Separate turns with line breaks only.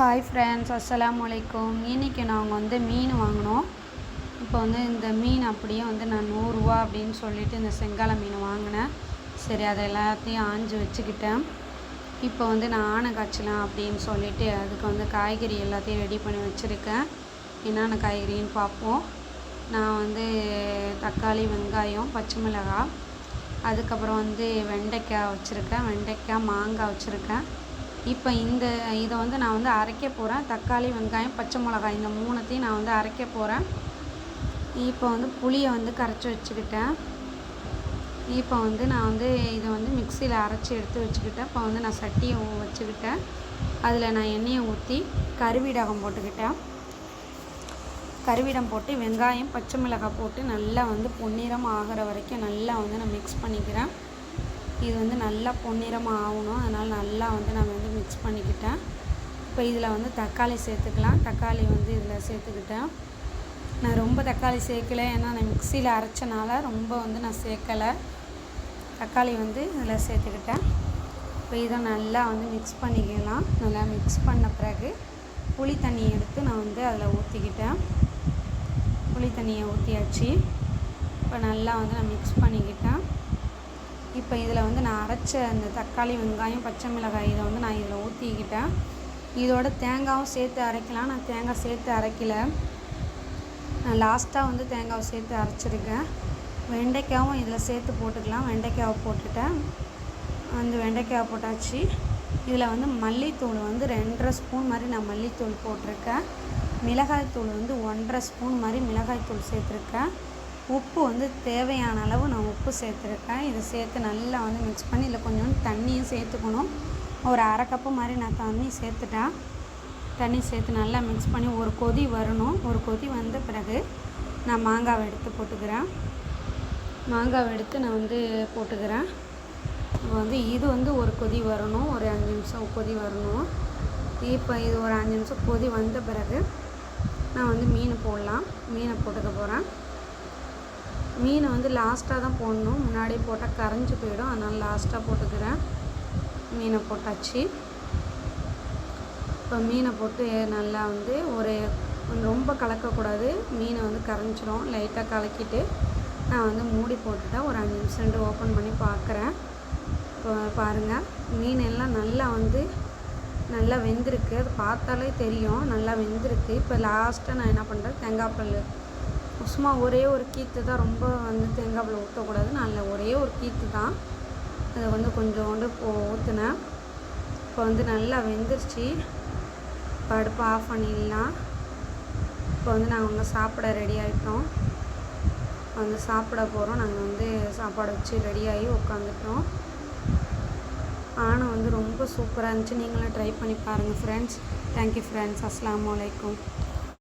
Hi friends அஸ்லாம் அலைக்கும் இன்றைக்கி நாங்கள் வந்து மீன் வாங்கினோம். இப்போ வந்து இந்த மீன் அப்படியே வந்து நான் நூறுரூவா அப்படின்னு சொல்லிட்டு இந்த செங்கால மீன் வாங்கினேன். சரி அதை எல்லாத்தையும் ஆஞ்சு வச்சுக்கிட்டேன். இப்போ வந்து நான் ஆனை காய்ச்சலாம் அப்படின்னு சொல்லிட்டு அதுக்கு வந்து காய்கறி எல்லாத்தையும் ரெடி பண்ணி வச்சுருக்கேன். என்னென்ன காய்கறின்னு பார்ப்போம். நான் வந்து தக்காளி வெங்காயம் பச்சை மிளகாய். அதுக்கப்புறம் வந்து வெண்டைக்காய் வச்சுருக்கேன். வெண்டைக்காய் மாங்காய் வச்சுருக்கேன். இப்போ இந்த இதை வந்து நான் வந்து அரைக்க போகிறேன் தக்காளி வெங்காயம் பச்சை மிளகாய் இந்த மூணுத்தையும் நான் வந்து அரைக்க போகிறேன் இப்போ வந்து புளியை வந்து கரைச்சி வச்சுக்கிட்டேன். இப்போ வந்து நான் வந்து இதை வந்து மிக்சியில் அரைச்சி எடுத்து வச்சுக்கிட்டேன். இப்போ வந்து நான் சட்டியை வச்சுக்கிட்டேன். அதில் நான் எண்ணெயை ஊற்றி கருவீடகம் போட்டுக்கிட்டேன். கருவிடம் போட்டு வெங்காயம் பச்சை மிளகாய் போட்டு நல்லா வந்து பொன்னிறம் ஆகிற வரைக்கும் நல்லா வந்து நான் மிக்ஸ் பண்ணிக்கிறேன். இது வந்து நல்லா பொன்னிறமாக ஆகணும். அதனால் நல்லா வந்து நான் வந்து மிக்ஸ் பண்ணிக்கிட்டேன். இப்போ இதில் வந்து தக்காளி சேர்த்துக்கலாம். தக்காளி வந்து இதில் சேர்த்துக்கிட்டேன். நான் ரொம்ப தக்காளி சேர்க்கலை. ஏன்னா நான் மிக்சியில் அரைச்சனால ரொம்ப வந்து நான் சேர்க்கலை. தக்காளி வந்து இதில் சேர்த்துக்கிட்டேன். இப்போ இதை நல்லா வந்து மிக்ஸ் பண்ணிக்கலாம். நல்லா மிக்ஸ் பண்ண பிறகு புளி தண்ணி எடுத்து நான் வந்து அதில் ஊற்றிக்கிட்டேன் புளி தண்ணியை ஊற்றியாச்சு இப்போ நல்லா வந்து நான் மிக்ஸ் பண்ணிக்கிட்டேன். இப்போ இதில் வந்து நான் அரைச்ச அந்த தக்காளி வெங்காயம் பச்சை மிளகாய் இதை வந்து நான் இதில் ஊற்றிக்கிட்டேன் இதோட தேங்காயும் சேர்த்து அரைக்கலாம். நான் தேங்காய் சேர்த்து அரைக்கல. நான் லாஸ்ட்டாக வந்து தேங்காவை சேர்த்து அரைச்சிருக்கேன். வெண்டைக்காயும் இதில் சேர்த்து போட்டுக்கலாம். வெண்டைக்காவை போட்டுட்டேன். அந்த வெண்டைக்காவை போட்டாச்சு. இதில் வந்து மல்லித்தூள் வந்து ரெண்டரை ஸ்பூன் மாதிரி நான் மல்லித்தூள் போட்டிருக்கேன். மிளகாய்த்தூள் வந்து ஒன்றரை ஸ்பூன் மாதிரி மிளகாய்த்தூள் சேர்த்துருக்கேன். உப்பு வந்து தேவையான அளவு நான் உப்பு சேர்த்துருக்கேன். இதை சேர்த்து நல்லா வந்து மிக்ஸ் பண்ணி இதில் கொஞ்சோண்டு தண்ணியும் சேர்த்துக்கணும். ஒரு அரை கப்பு மாதிரி நான் தண்ணி சேர்த்துட்டேன். தண்ணி சேர்த்து நல்லா மிக்ஸ் பண்ணி ஒரு கொதி வரணும். ஒரு கொதி வந்த பிறகு நான் மாங்காவை எடுத்து போட்டுக்கிறேன். மாங்காவை எடுத்து நான் வந்து போட்டுக்கிறேன். வந்து இது வந்து ஒரு கொதி வரணும். ஒரு அஞ்சு நிமிஷம் கொதி வரணும். இப்போ இது ஒரு அஞ்சு நிமிஷம் கொதி வந்த பிறகு நான் வந்து மீன் போடலாம். மீனை போட்டுக்க போகிறேன் மீனை வந்து லாஸ்ட்டாக தான் போடணும். முன்னாடியே போட்டால் கரைஞ்சி போயிடும். அதனால் லாஸ்ட்டாக போட்டுக்கிறேன். மீனை போட்டாச்சு. இப்போ மீனை போட்டு நல்லா வந்து ஒரு ரொம்ப கலக்கக்கூடாது. மீனை வந்து கரைஞ்சிரும். லைட்டாக கலக்கிட்டு நான் வந்து மூடி போட்டுட்டேன் ஒரு அஞ்சு நிமிஷம் ரெண்டு ஓப்பன் பண்ணி பார்க்குறேன். இப்போ பாருங்கள் மீன் எல்லாம் நல்லா வந்து நல்லா வெந்திருக்கு. அது பார்த்தாலே தெரியும். நல்லா வெந்திருக்கு. இப்போ லாஸ்ட்டாக நான் என்ன பண்ணுறேன் தேங்காய் பல் சும்மா ஒரே ஒரு கீத்து தான் ரொம்ப வந்து தேங்காவில் ஊற்றக்கூடாது நல்ல ஒரே ஒரு கீத்து தான். அதை வந்து கொஞ்சோண்டு ஊற்றுனேன் இப்போ வந்து நல்லா வெந்துருச்சு. படுப்பு ஆஃப் பண்ணிடலாம். இப்போ வந்து நாங்கள் வந்து சாப்பிட ரெடி ஆகிட்டோம் வந்து சாப்பிட போகிறோம் நாங்கள் வந்து சாப்பாடு வச்சு ரெடியாகி உட்காந்துட்டோம் ஆனால் வந்து ரொம்ப சூப்பராக இருந்துச்சு. நீங்களும் ட்ரை பண்ணி பாருங்கள் ஃப்ரெண்ட்ஸ் தேங்க்யூ ஃப்ரெண்ட்ஸ் அஸ்லாம் வலைக்கும்